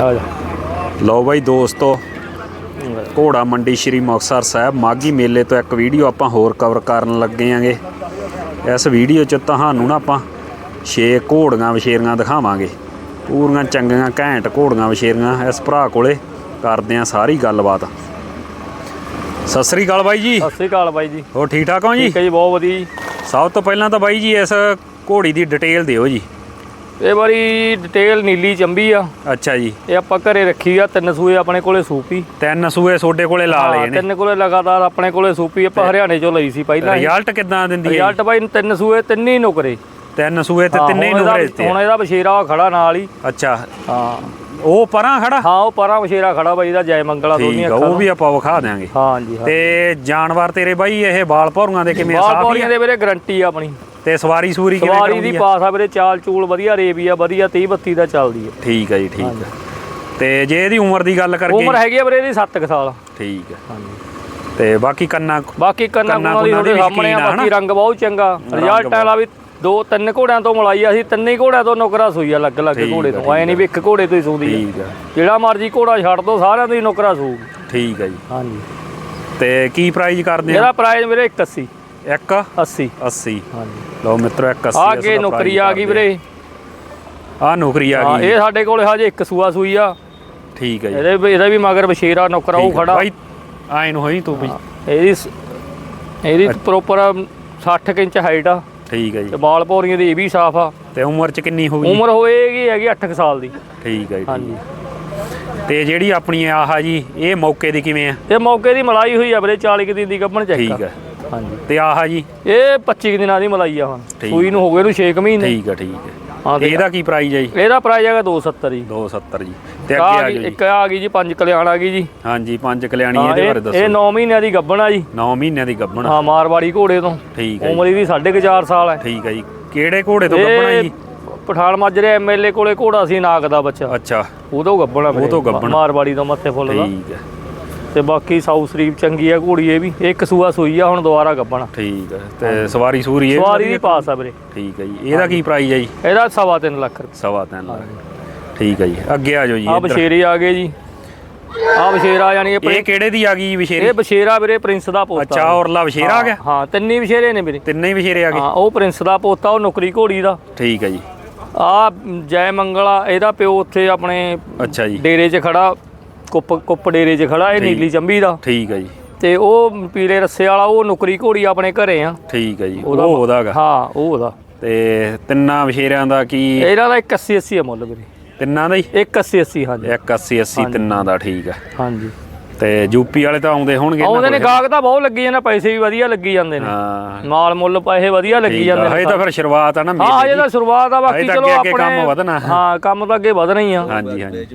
ਆ ਜਾ। ਲਓ ਬਾਈ ਦੋਸਤੋ ਘੋੜਾ ਮੰਡੀ ਸ਼੍ਰੀ ਮੁਕਤਸਰ ਸਾਹਿਬ ਮਾਗੀ ਮੇਲੇ ਤੋਂ ਇੱਕ ਵੀਡੀਓ ਆਪਾਂ ਹੋਰ ਕਵਰ ਕਰਨ ਲੱਗੇ ਆਂਗੇ। ਇਸ ਵੀਡੀਓ 'ਚ ਤੁਹਾਨੂੰ ਨਾ ਆਪਾਂ 6 ਘੋੜੀਆਂ ਵਛੇਰੀਆਂ ਦਿਖਾਵਾਂਗੇ। ਪੂਰੀਆਂ ਚੰਗੀਆਂ ਘੈਂਟ ਘੋੜੀਆਂ ਵਛੇਰੀਆਂ ਇਸ ਭਰਾ ਕੋਲੇ ਕਰਦੇ ਆਂ ਸਾਰੀ ਗੱਲਬਾਤ। ਸਤਿ ਸ੍ਰੀ ਅਕਾਲ ਬਾਈ ਜੀ। ਸਤਿ ਸ੍ਰੀ ਅਕਾਲ ਬਾਈ ਜੀ। ਹੋਰ ਠੀਕ ਠਾਕ ਹੋ ਜੀ? ਠੀਕ ਹੈ ਜੀ ਬਹੁਤ ਵਧੀਆ ਜੀ। ਸਭ ਤੋਂ ਪਹਿਲਾਂ ਤਾਂ ਬਾਈ ਜੀ ਇਸ ਘੋੜੀ ਦੀ ਡਿਟੇਲ ਦਿਓ ਜੀ। ਇਹ ਵਾਰੀ ਡਿਟੇਲ ਨੀਲੀ ਚੰਬੀ ਆ। ਅੱਛਾ ਜੀ। ਇਹ ਆਪਾਂ ਘਰੇ ਰੱਖੀ ਆ ਤਿੰਨ ਸੂਏ ਆਪਣੇ ਕੋਲੇ ਸੂਪੀ। ਤਿੰਨ ਸੂਏ ਤੁਹਾਡੇ ਕੋਲੇ ਲਾ ਲਏ ਨੇ। ਤਿੰਨ ਕੋਲੇ ਲਗਾਤਾਰ ਆਪਣੇ ਕੋਲੇ ਸੂਪੀ ਆਪਾਂ ਹਰਿਆਣੇ ਚੋਂ ਲਈ ਸੀ ਪਹਿਲਾਂ ਰਿਜ਼ਲਟ ਕਿੱਦਾਂ ਦਿੰਦੀ ਹੈ? ਰਿਜ਼ਲਟ ਬਾਈ ਤਿੰਨ ਸੂਏ ਤਿੰਨੇ ਹੀ ਨੁਕਰੇ। ਤਿੰਨ ਸੂਏ ਤੇ ਤਿੰਨੇ ਹੀ ਨੁਕਰੇ ਦਿੱਤੇ ਹੁਣ। ਇਹਦਾ ਬਸ਼ੇਰਾ ਖੜਾ ਨਾਲ ਹੀ। ਅੱਛਾ। ਹਾਂ। ਉਹ ਪਰਾਂ ਖੜਾ? ਹਾਂ ਉਹ ਪਰਾਂ ਬਸ਼ੇਰਾ ਖੜਾ ਬਾਈ ਦਾ ਜੈ ਮੰਗਲਾ ਦੋਨੀਆਂ ਅੱਖਾਂ ਉਹ ਵੀ ਆਪਾਂ ਵਿਖਾ ਦਿਆਂਗੇ। ਹਾਂ ਜੀ ਹਾਂ ਤੇ ਜਾਨਵਰ ਤੇਰੇ ਬਾਈ ਇਹ ਬਾਲ ਭੌਰੀਆਂ ਦੇ ਕਿਵੇਂ? ਬਾਲ ਸਾਫ਼ ਆ? ਦੇ ਵੀਰੇ ਗਰੰਟੀ ਆ ਆਪਣੀ। ਤੇ ਸਵਾਰੀ ਸੂਰੀ ਕਿਵੇਂ ਸਵਾਰੀ ਦੀ ਆ? ਪਾਸ ਆ ਵੀਰੇ ਚਾਲ ਚੂਲ ਵਧੀਆ ਰੇਵੀ ਆ ਵਧੀਆ 30 32 ਦਾ ਚੱਲਦੀ ਆ। ਠੀਕ ਹੈ ਜੀ ਠੀਕ ਹੈ ਤੇ ਜੇ ਇਹਦੀ ਉਮਰ ਦੀ ਗੱਲ ਉਮਰ ਕਰਗੇ ਹੈਗੀ ਆ ਵੀਰੇ ਇਹਦੀ 7 ਸਾਲ। ਠੀਕ ਹੈ ਹਾਂਜੀ। ਤੇ ਬਾਕੀ ਕੰਨਾ ਬਾਕੀ ਕੰਨਾ ਦੀ ਤੁਹਾਡੇ ਸਾਹਮਣੇ ਆ ਆ ਬਾਕੀ ਰੰਗ ਬਹੁਤ ਚੰਗਾ। ਰਿਜ਼ਲਟ ਵਾਲਾ ਵੀ ਦੋ ਤਿੰਨ ਘੋੜਿਆਂ ਤੋਂ ਮਲਾਈ ਆ ਸੀ ਤਿੰਨੇ ਘੋੜਿਆਂ ਤੋਂ ਨੁਕਰਾ ਸੂਈ ਆ ਅਲੱਗ ਠੀਕ ਘੋੜੇ ਆ, ਤੋਂ ਐ ਨਹੀਂ ਵੀ ਇੱਕ ਘੋੜੇ ਤੋਂ ਹੀ ਸੂਦੀ ਆ। ਠੀਕ ਹੈ ਜਿਹੜਾ ਮਰਜ਼ੀ ਘੋੜਾ ਛੱਡ ਦੋ ਸਾਰਿਆਂ ਤੋਂ ਹੀ ਨੁਕਰਾ ਸੂਗੀ ਠੀਕ ਹੈ ਜੀ। ਹਾਂਜੀ। ਤੇ ਕੀ ਪ੍ਰਾਈਜ਼ ਕਰਦੇ ਆ? ਇਹਦਾ ਪ੍ਰਾਈਸ ਵੀਰੇ 81 ਇੱਕ 80 80 ਹਾਂਜੀ। ਲਓ ਮਿੱਤਰੋ ਇੱਕ 80 ਆ ਅੱਗੇ ਨੌਕਰੀ ਆ ਗਈ ਵੀਰੇ। ਆ ਨੌਕਰੀ ਆ ਹਾਂ ਗਈ। ਇਹ ਸਾਡੇ ਕੋਲ ਹਜੇ ਇੱਕ ਸੂਆ ਸੂਈ ਆ। ਠੀਕ ਹੈ ਜੀ। ਇਹਦੇ ਵੀ- ਇਹਦਾ ਵੀ ਮਗਰ ਬਸ਼ੇਰਾ ਨੁਕਰਾ ਉਹ ਠੀਕ ਆ। ਖੜਾ। ਬਾਈ ਆਏ ਨੂੰ ਹੋਈ ਤੂੰ ਵੀ। ਇਹਦੀ ਸ- ਇਹਦੀ ਪ੍ਰੋਪਰ 60 ਕੁ ਇੰਚ ਹਾਈਟ ਆ। ਠੀਕ ਹੈ ਜੀ। ਤੇ ਬਾਲ ਪੌਰੀਆਂ ਦੀ ਇਹ ਵੀ ਸਾਫ਼ ਆ। ਤੇ ਉਮਰ ਚ ਕਿੰਨੀ ਹੋਊਗੀ ਉਮਰ ਹੋਏਗੀ ਹੈਗੀ 8 ਸਾਲ ਦੀ। ਠੀਕ ਹੈ ਜੀ ਹਾਂਜੀ। ਤੇ ਜਿਹੜੀ ਆਪਣੀ ਆਹ ਜੀ ਇਹ ਮੌਕੇ ਦੀ ਕਿਵੇਂ ਆ? ਇਹ ਮੌਕੇ ਦੀ ਮਲਾਈ ਹੋਈ ਆ ਵੀਰੇ 40 ਕੁ ਦਿਨ ਦੀ ਗੱਭਣ ਚੈੱਕ ਠੀਕ ਹੈ ਹਾਂਜੀ। ਤੇ ਆਹ ਜੀ। ਇਹ 25 ਕੁ ਦਿਨਾਂ ਦੀ ਮਲਾਈ ਆ ਹੁਣ। ਠੀਕ ਸੂਈ ਨੂੰ ਹੋ ਗਏ ਨੂੰ 6 ਮਹੀਨੇ। ਠੀਕ ਹੈ ਠੀਕ ਹੈ ਹਾਂ ਤੇ ਇਹਦਾ ਕੀ ਪ੍ਰਾਈਸ ਹੈ ਜੀ? ਇਹਦਾ ਪ੍ਰਾਈਸ ਹੈਗਾ 270 ਜੀ। 270 ਜੀ। ਤੇ ਆ ਅੱਗੇ ਆ ਗਈ ਜਾਓ ਜੀ। ਇੱਕ ਆ ਗਈ ਜੀ ਪੰਜ ਕਲਿਆਣ ਆ ਗਈ ਜੀ। ਹਾਂਜੀ ਪੰਜ ਕਲਿਆਣੀ ਹਾਂ, ਇਹਦੇ ਇਹ ਬਾਰੇ ਇਹ ਦੱਸੋ 9 ਮਹੀਨਿਆਂ ਦੀ ਗੱਭਣ ਆ ਜੀ। 9 ਮਹੀਨਿਆਂ ਦੀ ਗੱਭਣ। ਹਾਂ ਮਾਰਵਾੜੀ ਘੋੜੇ ਤੋਂ। ਠੀਕ ਹੈ ਜੀ। ਉਮਰ ਇਹਦੀ 4.5 ਸਾਲ ਹੈ। ਠੀਕ ਹੈ ਜੀ। ਕਿਹੜੇ ਘੋੜੇ ਤੋਂ ਗੱਭਣਾ ਇਹ ਜੀ? ਪਠਾਨ ਮਾਜਰੇ ਐਮਐਲਏ ਕੋਲੇ ਘੋੜਾ ਸੀ ਨਾਗ ਦਾ ਬੱਚਾ। ਅੱਛਾ। ਉਹ ਤੋਂ ਗੱਭਣਾ ਉਹ ਤੋਂ ਗੱਭਣ। ਮਾਰਵਾੜੀ ਤੋਂ ਮੱਥੇ ਫੁੱਲ ਦਾ। ਠੀਕ ਹੈ ਤੇ ਬਾਕੀ ਸਾਊ ਸ਼ਰੀਫ ਚੰਗੀ ਆ ਘੋੜੀ ਇਹ ਵੀ। ਇੱਕ ਸੂਆ ਸੂਈ ਆ ਹੁਣ ਦੁਬਾਰਾ ਗੱਭਣਾ ਠੀਕ ਹੈ ਤੇ ਸਵਾਰੀ ਸੂਰੀ ਇਹ? ਸਵਾਰੀ ਦੀ ਪਾਸ ਆ ਵੀਰੇ। ਠੀਕ ਹੈ ਜੀ। ਇਹਦਾ ਕੀ ਪ੍ਰਾਈਸ ਹੈ ਜੀ? ਇਹਦਾ ਸਵਾ ਤਿੰਨ ਲੱਖ ਰੁਪਏ। ਸਵਾ ਤਿੰਨ ਲੱਖ। ਠੀਕ ਹੈ ਜੀ। ਅੱਗੇ ਆ ਜਾਓ ਜੀ ਆ। ਬਸ਼ੇਰੇ ਆ ਗਏ ਜੀ। ਆ ਬਸ਼ੇਰਾ ਯਾਨੀ ਇਹ ਕਿਹੜੇ ਦੀ ਆ ਗਈ ਜੀ ਵਿਸ਼ੇਰੀ ਇਹ ਬਸ਼ੇਰਾ ਵੀਰੇ ਪ੍ਰਿੰਸ ਦਾ ਪੋਤਾ। ਅੱਛਾ ਔਰਲਾ ਵਿਸ਼ੇਰਾ ਆ ਗਿਆ? ਹਾਂ ਤਿੰਨੇ ਬਸ਼ੇਰੇ ਨੇ ਵੀਰੇ। ਤਿੰਨੇ ਹੀ ਵਿਸ਼ੇਰੇ ਆ ਗਏ? ਹਾਂ ਉਹ ਪ੍ਰਿੰਸ ਦਾ ਪੋਤਾ ਉਹ ਨੌਕਰੀ ਘੋੜੀ ਦਾ। ਠੀਕ ਹੈ ਜੀ। ਆ ਜੈ ਮੰਗਲਾ ਇਹਦਾ ਪਿਓ ਉੱਥੇ ਆਪਣੇ ਅੱਛਾ ਜੀ। ਡੇਰੇ 'ਚ ਖੜਾ। ਕੁੱਪ ਕੁੱਪ ਡੇਰੇ 'ਚ ਖੜਾ ਇਹ ਨੀਲੀ ਚੰਬੀ ਦਾ। ਠੀਕ ਹੈ ਜੀ। ਤੇ ਉਹ ਪੀਲੇ ਰੱਸੇ ਵਾਲਾ ਉਹ ਨੌਕਰੀ ਘੋੜੀ ਆਪਣੇ ਘਰੇ ਆ। ਠੀਕ ਹੈ ਜੀ। ਉਹ ਉਹਦਾ ਗਾ। ਹਾਂ ਉਹ ਉਹਦਾ। ਤੇ ਤਿੰਨਾਂ ਵਿਸ਼ੇਰਿਆਂ ਦਾ ਕੀ? ਇਹਦਾ ਦਾ 81 80 ਹੈ ਮੁੱਲ ਵੀਰੇ। ਤਿੰਨਾਂ ਦਾ ਹੀ? 180 80 ਹਾਂਜੀ। 180 80 ਤਿੰਨਾਂ ਦਾ ਠੀਕ ਹੈ ਹਾਂਜੀ। ਤੇ ਯੂਪੀ ਵਾਲੇ ਤਾਂ ਆਉਂਦੇ ਹੋਣਗੇ ਇਹਨਾਂ ਆਉਂਦੇ ਨੇ ਕੋਲੇ। ਗਾਹਕ ਤਾਂ ਬਹੁਤ ਲੱਗੀ ਜਾਂਦੇ ਪੈਸੇ ਵੀ ਵਧੀਆ ਲੱਗੀ ਜਾਂਦੇ ਨੇ। ਹਾਂ। ਮਾਲ ਮੁੱਲ ਪੈਸੇ ਵਧੀਆ ਲੱਗੀ ਠੀਕ ਜਾਂਦੇ ਆ ਨੇ ਹਜੇ ਤਾਂ ਫਿਰ ਸ਼ੁਰੂਆਤ ਆ ਨਾ ਹਾਂ ਮੇਲੇ ਦੀ। ਤਾਂ ਸ਼ੁਰੂਆਤ ਆ ਬਾਕੀ ਹਜੇ ਤਾਂ ਚਲੋ ਅੱਗੇ- ਅੱਗੇ ਆਪਣੇ ਕੰਮ ਵਧਣਾ। ਹਾਂ ਕੰਮ ਤਾਂ ਅੱਗੇ ਵਧਣਾ ਹੀ ਆ। ਹਾਂਜੀ ਹਾਂਜੀ।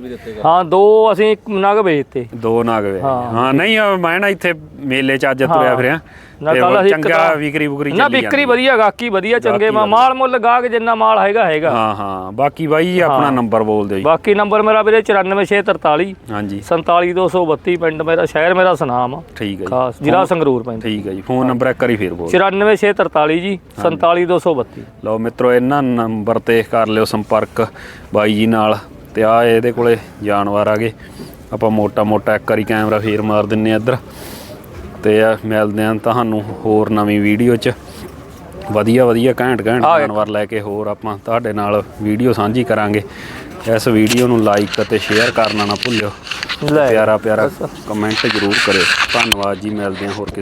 ਹਾਂ ਦੋ ਅਸੀਂ ਇੱਕ ਨਗ ਵੇਚਤੇ। ਦੋ ਨਾਗ ਵੇ ਹਾਂ। ਹਾਂ ਨਹੀਂ ਆ ਮੈਂ ਨਾ ਇੱਥੇ ਮੇਲੇ ਚ ਅੱਜ ਤੁਰਿਆ ਫਿਰਿਆ। ਨਾ ਉਹ ਅਸੀਂ ਚੰਗਾ ਵਿਕਰੀ ਬੁਕਰੀ ਨਾ ਵਿਕਰੀ ਵਧੀਆ ਗਾਕੀ ਵਧੀਆ ਚੰਗੇ ਮਾਲ ਮੁੱਲ ਗਾਹਕ ਜਿੰਨਾ ਮਾਲ ਹੈਗਾ ਹੈਗਾ। ਹਾਂ ਹਾਂ ਬਾਕੀ ਬਾਈ ਜੀ ਆਪਣਾ ਨੰਬਰ ਬੋਲ ਦਿਓ ਜੀ। ਬਾਕੀ ਨੰਬਰ ਮੇਰਾ ਵੀਰੇ 94643 ਹਾਂਜੀ। 47232 ਪਿੰਡ ਮੇਰਾ ਸ਼ਹਿਰ ਮੇਰਾ ਸੁਨਾਮ ਠੀਕ ਹੈ ਖਾਸ ਜ਼ਿਲ੍ਹਾ ਸੰਗਰੂਰ ਪੈਂਦਾ ਠੀਕ ਹੈ ਜੀ ਫੋਨ ਨੰਬਰ ਇੱਕ ਵਾਰੀ ਫੇਰ ਬੋਲ 94643 ਜੀ 47232 ਲਓ ਮਿੱਤਰੋ ਇਹਨਾਂ ਨੰਬਰ ਤੇ ਕਰ ਲਿਓ ਸੰਪਰਕ ਬਾਈ ਜੀ ਨਾਲ ਤੇ ਆ ਇਹਦੇ ਕੋਲੇ ਜਾਨਵਰ ਆ ਗਏ। ਆਪਾਂ ਮੋਟਾ ਮੋਟਾ ਇੱਕ ਵਾਰੀ ਕੈਮਰਾ ਫੇਰ ਮਾਰ ਦਿੰਨੇ ਆ ਇੱਧਰ। ਤੇ ਆ ਮਿਲਦੇ ਆ ਤੁਹਾਨੂੰ ਹੋਰ ਨਵੀਂ ਵੀਡੀਓ 'ਚ। ਵਧੀਆ ਵਧੀਆ ਘੈਂਟ ਘੈਂਟ ਜਾਨਵਰ ਲੈ ਕੇ ਹੋਰ ਆਪਾਂ ਤੁਹਾਡੇ ਨਾਲ ਵੀਡੀਓ ਸਾਂਝੀ ਕਰਾਂਗੇ। ਇਸ ਵੀਡੀਓ ਨੂੰ ਲਾਈਕ ਅਤੇ ਸ਼ੇਅਰ ਕਰਨਾ ਨਾ ਭੁੱਲਿਓ। ਪਿਆਰਾ ਪਿਆਰਾ ਕਮੈਂਟ ਜ਼ਰੂਰ ਕਰਿਓ। ਧੰਨਵਾਦ ਜੀ ਮਿਲਦੇ ਆ ਹੋਰ